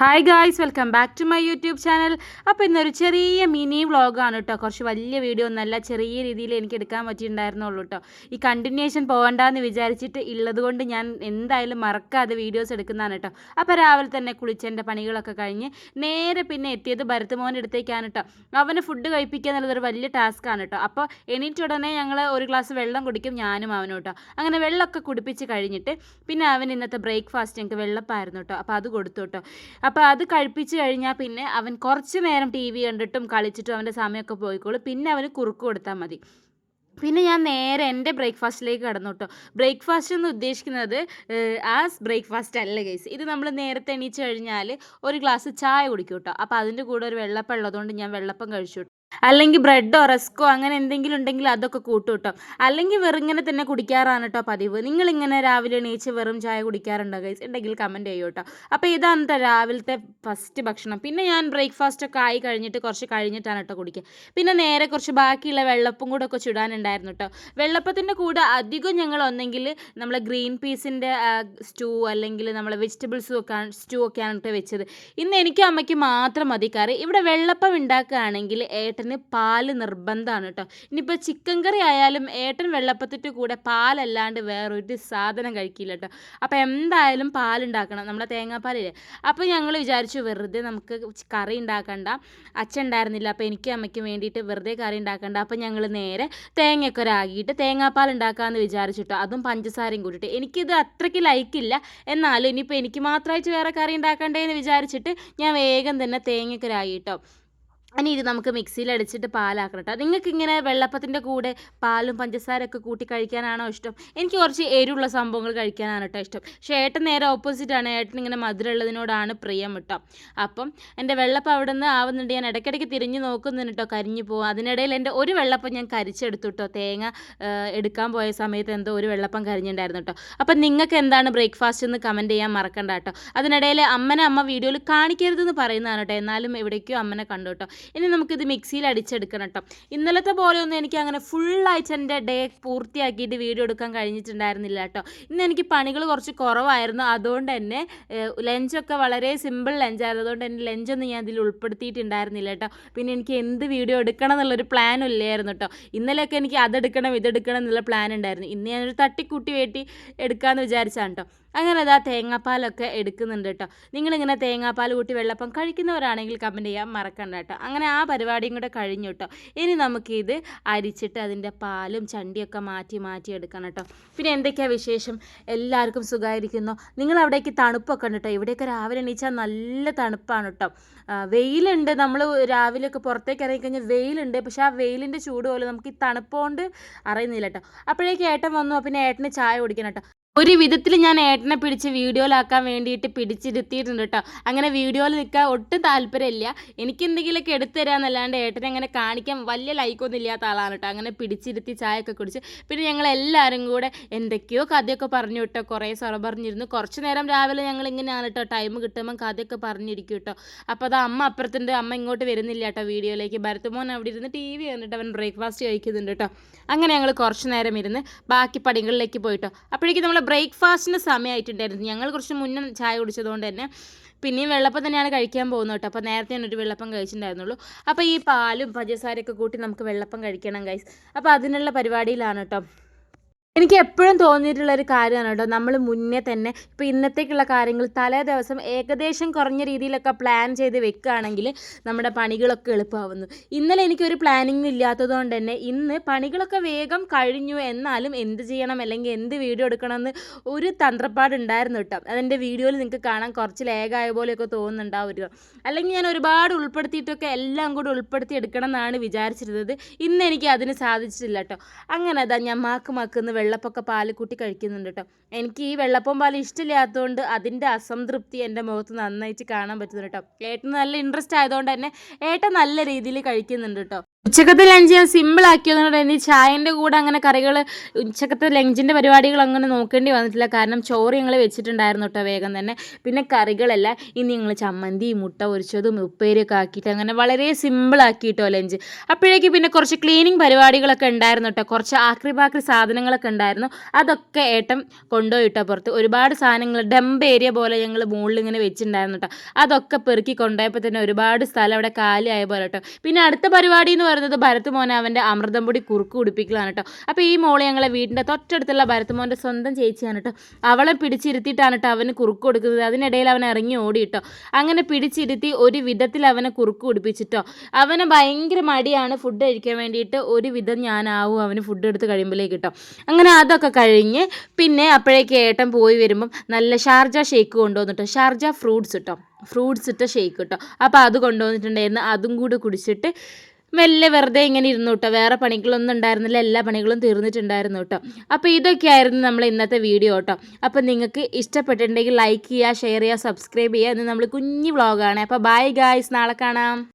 Hi guys welcome back to my YouTube channel അപ്പോൾ ഇന്നൊരു ചെറിയ മിനി വ്ളോഗാണ് കേട്ടോ കുറച്ച് വലിയ വീഡിയോ ഒന്നല്ല ചെറിയ രീതിയിൽ എനിക്ക് എടുക്കാൻ പറ്റിയിട്ടുണ്ടായിരുന്നുള്ളൂ കേട്ടോ ഈ കണ്ടിന്യൂഷൻ പോകണ്ടെന്ന് വിചാരിച്ചിട്ട് ഉള്ളത് കൊണ്ട് ഞാൻ എന്തായാലും മറക്കാതെ വീഡിയോസ് എടുക്കുന്നതാണ് കേട്ടോ അപ്പോൾ രാവിലെ തന്നെ കുളിച്ചെന്റെ പണികളൊക്കെ കഴിഞ്ഞ് നേരെ പിന്നെ എത്തിയത് ഭരത് മോന്റെ അടുത്തേക്കാണ് കേട്ടോ അവന് ഫുഡ് കഴിപ്പിക്കുക എന്നുള്ളതൊരു വലിയ ടാസ്ക്കാണ് കേട്ടോ അപ്പോൾ എണീറ്റുടനെ ഞങ്ങൾ ഒരു ഗ്ലാസ് വെള്ളം കുടിക്കും ഞാനും അവനും കേട്ടോ അങ്ങനെ വെള്ളമൊക്കെ കുടിപ്പിച്ച് കഴിഞ്ഞിട്ട് പിന്നെ അവൻ ഇന്നത്തെ ബ്രേക്ക്ഫാസ്റ്റ് ഞങ്ങൾക്ക് വെള്ളപ്പായിരുന്നു കേട്ടോ അപ്പോൾ അത് കൊടുത്തു കേട്ടോ അപ്പോൾ അത് കഴിപ്പിച്ച് കഴിഞ്ഞാൽ പിന്നെ അവൻ കുറച്ച് നേരം ടി വി കണ്ടിട്ടും കളിച്ചിട്ടും അവന്റെ സമയമൊക്കെ പോയിക്കോളും. പിന്നെ അവന് കുറുക്ക് കൊടുത്താൽ മതി. പിന്നെ ഞാൻ നേരെ എന്റെ ബ്രേക്ക്ഫാസ്റ്റിലേക്ക് കടന്നു കേട്ടോ. ബ്രേക്ക്ഫാസ്റ്റ് എന്ന് ഉദ്ദേശിക്കുന്നത് ആ ബ്രേക്ക്ഫാസ്റ്റ് അല്ല ഗൈസ്. ഇത് നമ്മൾ നേരത്തെ എണീച്ച് കഴിഞ്ഞാൽ ഒരു ഗ്ലാസ് ചായ കുടിക്കും കേട്ടോ. അപ്പോൾ അതിന്റെ കൂടെ ഒരു വെള്ളപ്പം ഉള്ളതുകൊണ്ട് ഞാൻ വെള്ളപ്പം കഴിച്ചു അല്ലെങ്കിൽ ബ്രെഡോ റസ്കോ അങ്ങനെ എന്തെങ്കിലും ഉണ്ടെങ്കിൽ അതൊക്കെ കൂട്ടും കേട്ടോ അല്ലെങ്കിൽ വെറുങ്ങനെ തന്നെ കുടിക്കാറാണ് കേട്ടോ പതിവ്. നിങ്ങളിങ്ങനെ രാവിലെ എണീച്ച് വെറും ചായ കുടിക്കാറുണ്ടോ ഗൈസ് ഉണ്ടെങ്കിൽ കമന്റ് ചെയ്യൂ കേട്ടോ അപ്പോൾ ഇതാണ് കേട്ടോ രാവിലത്തെ ഫസ്റ്റ് ഭക്ഷണം. പിന്നെ ഞാൻ ബ്രേക്ക്ഫാസ്റ്റ് ഒക്കെ ആയി കഴിഞ്ഞിട്ട് കുറച്ച് കഴിഞ്ഞിട്ടാണ് കേട്ടോ കുടിക്കുക. പിന്നെ നേരെ കുറച്ച് ബാക്കിയുള്ള വെള്ളപ്പും കൂടെ ഒക്കെ ചുടാനുണ്ടായിരുന്നു കേട്ടോ വെള്ളപ്പത്തിന്റെ കൂടെ അധികം ഞങ്ങൾ ഒന്നെങ്കിൽ നമ്മളെ ഗ്രീൻ പീസിന്റെ സ്റ്റൂ അല്ലെങ്കിൽ നമ്മളെ വെജിറ്റബിൾസും ഒക്കെ സ്റ്റൂ ഒക്കെയാണ് കേട്ടോ വെച്ചത്. ഇന്ന് എനിക്കും അമ്മയ്ക്ക് മാത്രം മതി കറി. ഇവിടെ വെള്ളപ്പം ഉണ്ടാക്കുകയാണെങ്കിൽ ഏട്ടന് പാൽ നിർബന്ധമാണ് കേട്ടോ. ഇനിയിപ്പോൾ ചിക്കൻ കറി ആയാലും ഏട്ടൻ വെള്ളപ്പത്തിട്ട് കൂടെ പാലല്ലാണ്ട് വേറൊരു സാധനം കഴിക്കില്ല കേട്ടോ. അപ്പോൾ എന്തായാലും പാലുണ്ടാക്കണം നമ്മുടെ തേങ്ങാപ്പാലില്ലേ. അപ്പോൾ ഞങ്ങൾ വിചാരിച്ചു വെറുതെ നമുക്ക് കറി ഉണ്ടാക്കണ്ട. അച്ഛൻ ഉണ്ടായിരുന്നില്ല അപ്പോൾ എനിക്കും അമ്മയ്ക്കും വേണ്ടിയിട്ട് വെറുതെ കറി ഉണ്ടാക്കണ്ട. അപ്പോൾ ഞങ്ങൾ നേരെ തേങ്ങയൊക്കെ ഒരാകിയിട്ട് തേങ്ങാപ്പാൽ ഉണ്ടാക്കാമെന്ന് വിചാരിച്ചിട്ടോ അതും പഞ്ചസാരയും കൂട്ടിയിട്ട് എനിക്കിത് അത്രയ്ക്ക് ലൈക്കില്ല എന്നാലും ഇനിയിപ്പോൾ എനിക്ക് മാത്രമായിട്ട് വേറെ കറി ഉണ്ടാക്കണ്ടേ എന്ന് വിചാരിച്ചിട്ട് ഞാൻ വേഗം തന്നെ തേങ്ങയൊക്കെ രാകിട്ടോ ഇനി ഇത് നമുക്ക് മിക്സിയിൽ അടിച്ചിട്ട് പാലാക്കണം കേട്ടോ നിങ്ങൾക്ക് ഇങ്ങനെ വെള്ളപ്പത്തിന്റെ കൂടെ പാലും പഞ്ചസാരയൊക്കെ കൂട്ടി കഴിക്കാനാണോ ഇഷ്ടം? എനിക്ക് കുറച്ച് എരിവുള്ള സംഭവങ്ങൾ കഴിക്കാനാണ് കേട്ടോ ഇഷ്ടം. പക്ഷേ ഏട്ടൻ നേരെ ഓപ്പോസിറ്റാണ് ഏട്ടൻ ഇങ്ങനെ മധുരമുള്ളതിനോടാണ് പ്രിയം കേട്ടോ അപ്പം എന്റെ വെള്ളപ്പം അവിടെ നിന്ന് ആവുന്നുണ്ട്. ഞാൻ ഇടയ്ക്കിടയ്ക്ക് തിരിഞ്ഞ് നോക്കുന്നുണ്ട് കേട്ടോ കരിഞ്ഞു പോകും അതിനിടയിൽ എന്റെ ഒരു വെള്ളപ്പം ഞാൻ കരിച്ചെടുത്തു കേട്ടോ തേങ്ങ എടുക്കാൻ പോയ സമയത്ത് എന്തോ ഒരു വെള്ളപ്പം കരിഞ്ഞിട്ടുണ്ടായിരുന്നു കേട്ടോ അപ്പം നിങ്ങൾക്ക് എന്താണ് ബ്രേക്ക്ഫാസ്റ്റ് എന്ന് കമന്റ് ചെയ്യാൻ മറക്കണ്ട കേട്ടോ അതിനിടയിൽ അമ്മനെ അമ്മ വീഡിയോയിൽ കാണിക്കരുതെന്ന് പറയുന്നതാണ് കേട്ടോ എന്നാലും എവിടേക്കോ അമ്മനെ കണ്ടു കേട്ടോ ഇനി നമുക്കിത് മിക്സിയിൽ അടിച്ചെടുക്കണം കേട്ടോ. ഇന്നലത്തെ പോലെയൊന്നും എനിക്ക് അങ്ങനെ ഫുള്ളായിട്ട് എന്റെ ഡേ പൂർത്തിയാക്കിയിട്ട് വീഡിയോ എടുക്കാൻ കഴിഞ്ഞിട്ടുണ്ടായിരുന്നില്ല കേട്ടോ. ഇന്ന് എനിക്ക് പണികൾ കുറച്ച് കുറവായിരുന്നു. അതുകൊണ്ട് തന്നെ ലഞ്ചൊക്കെ വളരെ സിമ്പിൾ ലഞ്ചായിരുന്നു. അതുകൊണ്ട് തന്നെ ലഞ്ചൊന്നും ഞാൻ ഇതിൽ ഉൾപ്പെടുത്തിയിട്ടുണ്ടായിരുന്നില്ല കേട്ടോ. പിന്നെ എനിക്ക് എന്ത് വീഡിയോ എടുക്കണം എന്നുള്ളൊരു പ്ലാനും ഇല്ലായിരുന്നു കേട്ടോ. ഇന്നലെയൊക്കെ എനിക്ക് അതെടുക്കണം ഇതെടുക്കണം എന്നുള്ള പ്ലാൻ ഉണ്ടായിരുന്നു. ഇന്ന് ഞാനൊരു തട്ടിക്കൂട്ടി വേട്ടി എടുക്കാമെന്ന് വിചാരിച്ചാണ് കേട്ടോ. അങ്ങനെ അതാ തേങ്ങാപ്പാലൊക്കെ എടുക്കുന്നുണ്ട് കേട്ടോ. നിങ്ങളിങ്ങനെ തേങ്ങാപ്പാൽ കൂട്ടി വെള്ളപ്പം കഴിക്കുന്നവരാണെങ്കിൽ കമന്റ് ചെയ്യാൻ മറക്കണ്ട കേട്ടോ. അങ്ങനെ ആ പരിപാടിയും കൂടെ കഴിഞ്ഞു കേട്ടോ. ഇനി നമുക്കിത് അരിച്ചിട്ട് അതിന്റെ പാലും ചണ്ടിയൊക്കെ മാറ്റി മാറ്റി എടുക്കണം കേട്ടോ. പിന്നെ എന്തൊക്കെയാണ് വിശേഷം? എല്ലാവർക്കും സുഖമായിരിക്കുന്നു. നിങ്ങൾ അവിടേക്ക് തണുപ്പൊക്കെ ഉണ്ട് കേട്ടോ. ഇവിടെയൊക്കെ രാവിലെ എണീച്ചാൽ നല്ല തണുപ്പാണ് കേട്ടോ. വെയിലുണ്ട്. നമ്മൾ രാവിലെയൊക്കെ പുറത്തേക്ക് ഇറങ്ങിക്കഴിഞ്ഞാൽ വെയിലുണ്ട്. പക്ഷേ ആ വെയിലിന്റെ ചൂട് പോലെ നമുക്ക് ഈ തണുപ്പുകൊണ്ട് അറിയുന്നില്ല കേട്ടോ. അപ്പോഴേക്ക് ഏട്ടൻ വന്നു. പിന്നെ ഏട്ടന് ചായ കുടിക്കണം കേട്ടോ. ഒരു വിധത്തിൽ ഞാൻ ഏട്ടനെ പിടിച്ച് വീഡിയോയിലാക്കാൻ വേണ്ടിയിട്ട് പിടിച്ചിരുത്തിയിട്ടുണ്ട് കേട്ടോ. അങ്ങനെ വീഡിയോയിൽ നിൽക്കാൻ ഒട്ടും താല്പര്യമില്ല. എനിക്ക് എന്തെങ്കിലുമൊക്കെ എടുത്തു തരാമെന്നല്ലാണ്ട് ഏട്ടനെ അങ്ങനെ കാണിക്കാൻ വലിയ ലൈക്കൊന്നും ഇല്ലാത്ത ആളാണ് കേട്ടോ. അങ്ങനെ പിടിച്ചിരുത്തി ചായയൊക്കെ കുടിച്ച് പിന്നെ ഞങ്ങൾ എല്ലാവരും കൂടെ എന്തൊക്കെയോ കഥയൊക്കെ പറഞ്ഞു കേട്ടോ. കുറേ സൊറ പറഞ്ഞിരുന്നു. കുറച്ച് നേരം രാവിലെ ഞങ്ങൾ ഇങ്ങനെയാണ് കേട്ടോ. ടൈം കിട്ടുമ്പം കഥയൊക്കെ പറഞ്ഞിരിക്കും കേട്ടോ. അപ്പോൾ അത് അമ്മ അപ്പുറത്തുണ്ട്. അമ്മ ഇങ്ങോട്ട് വരുന്നില്ല കേട്ടോ വീഡിയോയിലേക്ക്. ഭരത്തുമോൻ അവിടെ ഇരുന്ന് ടി വി കണ്ടിട്ട് അവൻ ബ്രേക്ക്ഫാസ്റ്റ് കഴിക്കുന്നുണ്ട് കേട്ടോ. അങ്ങനെ ഞങ്ങൾ കുറച്ച് നേരം ഇരുന്ന് ബാക്കി പടികളിലേക്ക് പോയിട്ടോ അപ്പോഴേക്കും നമ്മൾ ബ്രേക്ക്ഫാസ്റ്റിന് സമയമായിട്ടുണ്ടായിരുന്നു. ഞങ്ങൾ കുറച്ച് മുന്നേ ചായ കുടിച്ചതുകൊണ്ട് തന്നെ പിന്നെയും വെള്ളപ്പം തന്നെയാണ് കഴിക്കാൻ പോകുന്നത് കേട്ടോ. അപ്പോൾ നേരത്തെ ഒരു വെള്ളപ്പം കഴിച്ചിട്ടുണ്ടായിരുന്നുള്ളൂ. അപ്പോൾ ഈ പാലും പഞ്ചസാരയൊക്കെ കൂട്ടി നമുക്ക് വെള്ളപ്പം കഴിക്കണം ഗൈസ് അപ്പോൾ അതിനുള്ള പരിപാടിയിലാണ് കേട്ടോ. എനിക്ക് എപ്പോഴും തോന്നിയിട്ടുള്ള ഒരു കാര്യമാണ് കേട്ടോ. നമ്മൾ മുന്നേ തന്നെ ഇപ്പോൾ ഇന്നത്തേക്കുള്ള കാര്യങ്ങൾ തലേ ദിവസം ഏകദേശം കുറഞ്ഞ രീതിയിലൊക്കെ പ്ലാൻ ചെയ്ത് വെക്കുകയാണെങ്കിൽ നമ്മുടെ പണികളൊക്കെ എളുപ്പമാവുന്നു. ഇന്നലെ എനിക്കൊരു പ്ലാനിങ് ഇല്ലാത്തത് കൊണ്ട് തന്നെ ഇന്ന് പണികളൊക്കെ വേഗം കഴിഞ്ഞു എന്നാലും എന്ത് ചെയ്യണം അല്ലെങ്കിൽ എന്ത് വീഡിയോ എടുക്കണം എന്ന് ഒരു തന്ത്രപ്പാടുണ്ടായിരുന്നു കേട്ടോ. അതെന്റെ വീഡിയോയിൽ നിങ്ങൾക്ക് കാണാൻ കുറച്ച് ലേഗായ പോലെയൊക്കെ തോന്നുന്നുണ്ടാവും അല്ലെങ്കിൽ ഞാൻ ഒരുപാട് ഉൾപ്പെടുത്തിയിട്ടൊക്കെ എല്ലാം കൂടി ഉൾപ്പെടുത്തി എടുക്കണം എന്നാണ് വിചാരിച്ചിരുന്നത്. ഇന്ന് എനിക്ക് അതിന് സാധിച്ചിട്ടില്ല കേട്ടോ. അങ്ങനെ അതാ ഞാൻ മാക്ക് മാക്കുന്ന വെള്ളപ്പൊക്കെ പാൽ കൂട്ടി കഴിക്കുന്നുണ്ട് കേട്ടോ. എനിക്ക് ഈ വെള്ളപ്പം പാൽ ഇഷ്ടമില്ലാത്തതുകൊണ്ട് അതിന്റെ അസംതൃപ്തി എന്റെ മുഖത്ത് നന്നായിട്ട് കാണാൻ പറ്റുന്നുണ്ട് കേട്ടോ. ഏട്ടന് നല്ല ഇൻട്രസ്റ്റ് ആയതുകൊണ്ട് തന്നെ ഏട്ടൻ നല്ല രീതിയിൽ കഴിക്കുന്നുണ്ട് കേട്ടോ. ഉച്ചക്കത്തെ ലഞ്ച് ഞാൻ സിമ്പിൾ ആക്കിയതുകൊണ്ട് ഈ ചായന്റെ കൂടെ അങ്ങനെ കറികൾ ഉച്ചക്കത്തെ ലഞ്ചിന്റെ പരിപാടികൾ അങ്ങനെ നോക്കേണ്ടി വന്നിട്ടില്ല. കാരണം ചോറ് ഞങ്ങൾ വെച്ചിട്ടുണ്ടായിരുന്നു കേട്ടോ വേഗം തന്നെ. പിന്നെ കറികളല്ല ഇനി ഞങ്ങൾ ചമ്മന്തി മുട്ട പൊരിച്ചതും ഉപ്പേരിയൊക്കെ ആക്കിയിട്ട് അങ്ങനെ വളരെ സിമ്പിൾ ആക്കിയിട്ടോ ലഞ്ച്. അപ്പോഴേക്ക് പിന്നെ കുറച്ച് ക്ലീനിങ് പരിപാടികളൊക്കെ ഉണ്ടായിരുന്നു കേട്ടോ കുറച്ച് ആക്രി ബാക്രി സാധനങ്ങളൊക്കെ ഉണ്ടായിരുന്നു. അതൊക്കെ ഏട്ടൻ കൊണ്ടുപോയിട്ടോ പുറത്ത്. ഒരുപാട് സാധനങ്ങൾ ഡംപ് ഏരിയ പോലെ ഞങ്ങൾ മുകളിൽ ഇങ്ങനെ വെച്ചിട്ടുണ്ടായിരുന്നു കേട്ടോ അതൊക്കെ പെറുക്കി കൊണ്ടുപോയപ്പോൾ തന്നെ ഒരുപാട് സ്ഥലം അവിടെ കാലിയായ പോലെ കേട്ടോ പിന്നെ അടുത്ത പരിപാടി എന്ന് പറയുന്നത് ഭരത് മോനെ അവന്റെ അമൃതം പൊടി കുറുക്ക് കുടിപ്പിക്കലാണ് കേട്ടോ അപ്പോൾ ഈ മോളെ ഞങ്ങളെ വീടിന്റെ തൊട്ടടുത്തുള്ള ഭരത് മോന്റെ സ്വന്തം ചേച്ചിയാണ് കേട്ടോ അവളെ പിടിച്ചിരുത്തിയിട്ടാണ് കേട്ടോ അവന് കുറുക്ക് കൊടുക്കുന്നത്. അതിനിടയിൽ അവൻ ഇറങ്ങി ഓടി കേട്ടോ അങ്ങനെ പിടിച്ചിരുത്തി ഒരു വിധത്തിൽ അവനെ കുറുക്ക് കുടിപ്പിച്ചിട്ടോ അവന് ഭയങ്കര മടിയാണ് ഫുഡ് കഴിക്കാൻ വേണ്ടിയിട്ട് ഒരു വിധം ഞാനാവും അവന് ഫുഡ് എടുത്ത് കഴിയുമ്പോഴേക്ക് കേട്ടോ അങ്ങനെ അതൊക്കെ കഴിഞ്ഞ് പിന്നെ അപ്പോഴേക്ക് ഏട്ടൻ പോയി വരുമ്പം നല്ല ഷാർജ ഷേക്ക് കൊണ്ടുവന്നിട്ടോ ഷാർജ ഫ്രൂട്ട്സ് കേട്ടോ ഫ്രൂട്ട്സ് ഇട്ട ഷേക്ക് കേട്ടോ അപ്പോൾ അത് കൊണ്ടുവന്നിട്ടുണ്ടായിരുന്നു. അതും കൂടി കുടിച്ചിട്ട് മെല്ലെ വെറുതെ ഇങ്ങനെ ഇരുന്നു കേട്ടോ വേറെ പണികളൊന്നും ഉണ്ടായിരുന്നില്ല. എല്ലാ പണികളും തീർന്നിട്ടുണ്ടായിരുന്നു കേട്ടോ അപ്പോൾ ഇതൊക്കെയായിരുന്നു നമ്മൾ ഇന്നത്തെ വീഡിയോ കേട്ടോ അപ്പോൾ നിങ്ങൾക്ക് ഇഷ്ടപ്പെട്ടിട്ടുണ്ടെങ്കിൽ ലൈക്ക് ചെയ്യുക ഷെയർ ചെയ്യുക സബ്സ്ക്രൈബ് ചെയ്യുക. എന്ന് നമ്മൾ കുഞ്ഞു വ്ളോഗാണ് അപ്പോൾ ബൈ ഗായ്സ് നാളെ കാണാം.